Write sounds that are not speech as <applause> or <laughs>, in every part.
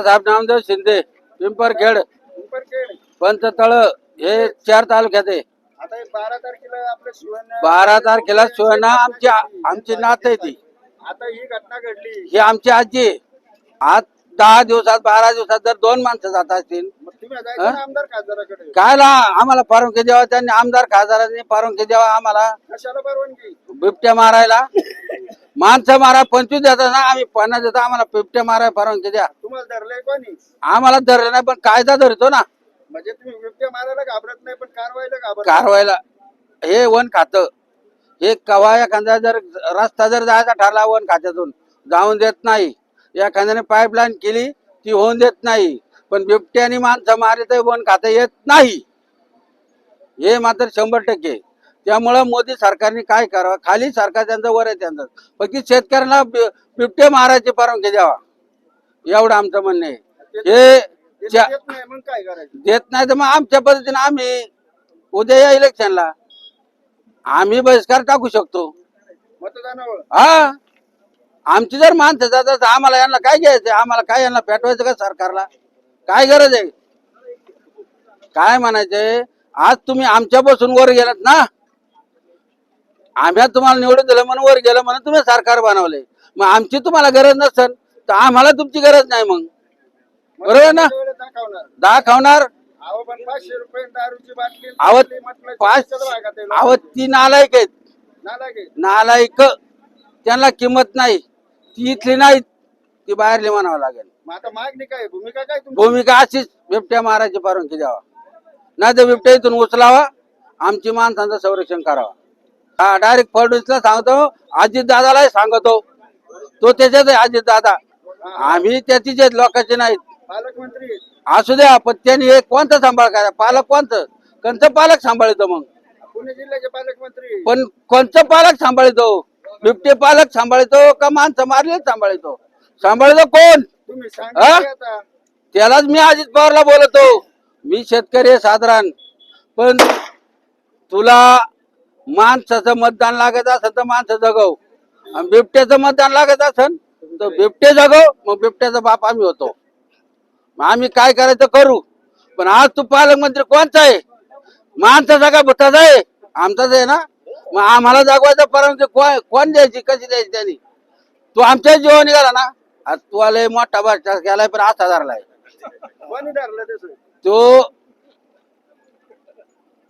साहेब नामदेव शिंदे पिंपरखेड पिंपरखेड पंचतळ हे चार तालुक्यात आहे. आता हे बारा तारखेला आपल्या बारा तारखेला आमची आमची नात आहे ती. आता ही घटना घडली. ही आमची आजी. आहे. आज दहा दिवसात बारा दिवसात जर दोन माणसं जात असतील मग तुम्ही जायचं ना आमदार खासदाराकडे. कायला आम्हाला परवानगी द्यावा त्यांनी आमदार खासदारांनी परवानगी द्यावा आम्हाला. कशाला परवानगी? बिबट्या मारायला. माणसं मारा पंचवीस देतात ना आम्ही पन्नास देतो आम्हाला बिबट्या मारायला परवानगी द्या. तुम्हाला धरलंय कोणी? आम्हाला धरलं नाही पण कायदा धरतो ना. म्हणजे तुम्ही बिबट्या मारायला घाबरत नाही पण कारवाईला घाबरत. कारवायला हे वन खातं. हे कवा एखादा जर रस्ता जर जायचा ठरला वन खात्यातून जाऊन देत नाही. एखाद्याने पाईपलाईन केली ती होऊन देत नाही. पण बिबट्याने माणसं मारली तर वन खातं येत नाही. हे मात्र शंभर टक्के. त्यामुळं मोदी सरकारने काय करावं? खाली सरकार त्यांचं वर आहे त्यांचं. फक्त शेतकऱ्यांना बिबटे मारायची परवानगी द्यावा. एवढं आमचं म्हणणं आहे. हे देत नाही तर मग आमच्या पद्धतीने आम्ही उद्या या इलेक्शनला. आम्ही बहिष्कार टाकू शकतो. मतदानावर? हा. आमची जर माणसं जातात तर आम्हाला यांना काय घ्यायचं आम्हाला काय यांना पेटवायचं का सरकारला? काय गरज आहे? काय म्हणायचंय? आज तुम्ही आमच्या बसून वर गेलात ना? आम्ही तुम्हाला निवडून दिलं म्हणून वर गेलं म्हणून तुम्ही सरकार बनवले. मग आमची तुम्हाला गरज नसेल तर आम्हाला तुमची गरज नाही मग. बरोबर ना? दाखवणार. अहो ती? नालायक आहेत. नालायक त्यांना किंमत नाही. ती इथली नाही ती बाहेरली म्हणावं लागेल. मागणी काय? भूमिका काय भूमिका अशीच. बिबट्या मारायची परवानगी द्यावा. नाही तर बिबट्या इथून उचलावा. आमची माणसांचं संरक्षण करावा. हा डायरेक्ट फडणवीसला सांगतो अजित दादालाही सांगतो. तो त्याच्यात आहे अजित दादा. आम्ही त्याचीच आहेत लोकांचे नाहीत. असू द्या पण त्यांनी हे कोणतं सांभाळ करा? पालक कोणतं? कोणतं पालक सांभाळतो मग? पुणे जिल्ह्याचे पालकमंत्री आहेत. पण कोणतं पालक सांभाळतो? बिबटे पालक सांभाळतो का माणसं मारले सांभाळतो? सांभाळतो कोण? त्यालाच मी अजित पवारला बोलतो. मी शेतकरी आहे साधारण. पण तुला माणसाचं मतदान लागत असेल तर माणसं जगव. आणि बिबट्याचं मतदान लागत असेल तर बिबटे जगव मग बिबट्याचा बाप आम्ही होतो. मग आम्ही काय करायचं करू? पण आज तू पालकमंत्री कोणचा आहे? माणसाचा का भुताचा आहे. आमचाच आहे ना? मग आम्हाला जागवायचा परवानगी कोण कोण द्यायची? कशी द्यायची त्यांनी? तू आमच्या जीवन निघाला ना? आज तू आलाय मोठा भ्रष्टाचार केलाय पण असा धरलाय. कोणी धरलं तसं तो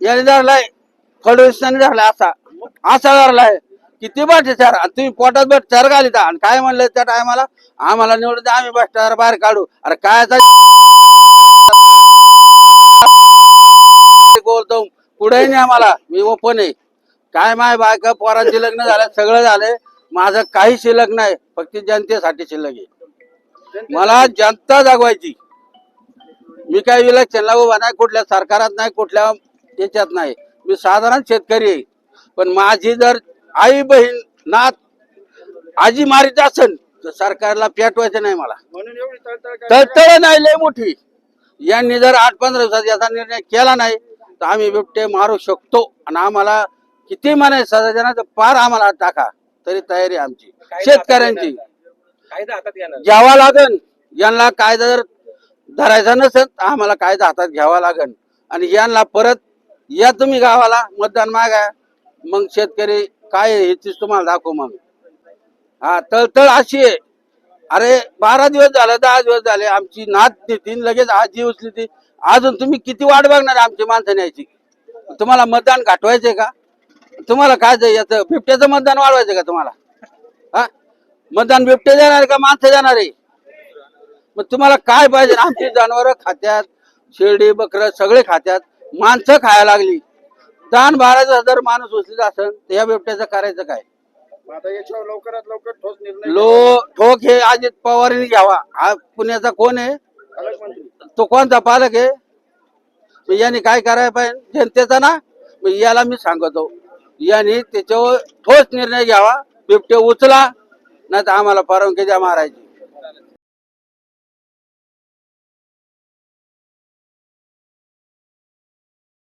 याने धरलाय. फडणवीसाने धरलाय असा. असा धरलाय किती भ्रष्टाचार सर तुम्ही पोटात भ्रष्टाचार घालिता. आणि काय म्हणलं त्या टायमाला? आम्हाला निवडून द्या, आम्ही भ्रष्टाचार बाहेर काढू. अरे काय बोलतो <laughs> पुढे नाही आम्हाला. मी ओपन आहे. काय माय बायका पोरांचे लग्न झालं सगळं झालंय. माझं काही शिल्लक नाही. फक्त जनतेसाठी शिल्लक आहे. मला जनता जागवायची. मी काय इलेक्शनला उभा नाही कुठल्या सरकारात नाही कुठल्या याच्यात नाही. मी साधारण शेतकरी आहे. पण माझी जर आई बहीण नात आजी मारीत असेल तर सरकारला पेटवायचं नाही मला. म्हणून एवढी तळतळ काय तळतळ नाही लय मोठी. यांनी जर आठ पंधरा दिवसात याचा निर्णय केला नाही तर आम्ही बिबटे मारू शकतो. आणि आम्हाला किती म्हणे सजा देणार तर पार आम्हाला टाका. तरी तयारी आमची. शेतकऱ्यांची. कायदा हातात घेणार घ्यावा लागन. यांना कायदा जर धरायचा नसेल तर आम्हाला कायदा हातात घ्यावा लागन. आणि यांना परत या तुम्ही गावाला मतदान मागा. मग शेतकरी काय आहे हेच तुम्हाला दाखवू मग. हा तळतळ अशी आहे. अरे बारा दिवस झाले दहा दिवस झाले आमची नात देतील लगेच आजी उचली ती. अजून तुम्ही किती वाट बघणार आमची माणसं न्यायची? तुम्हाला मतदान गाठवायचंय का? तुम्हाला काय ते याचं बिबट्याचं मतदान वाढवायचं का तुम्हाला? हा? मतदान बिबटे देणार का माणसं देणार? आहे मग तुम्हाला काय पाहिजे? आमची जनावर खात्यात शिर्डी बकर सगळे खात्यात. माणसं खायला लागली. दान बाराचा हजार माणूस उचलीत असेल तर या बिबट्याचं करायचं काय? आता याच्यावर लवकरात लवकर ठोस निर्णय लो ठोक हे अजित पवारांनी घ्यावा. हा पुण्याचा कोण आहे? पालकमंत्री तो कोणता पालक आहे? मग यांनी काय करायला पाहिजे? जनतेचा ना? मग याला मी सांगतो. यांनी त्याच्यावर ठोस निर्णय घ्यावा. बिबटे उचला नाही तर आम्हाला परवानगी द्या मारायची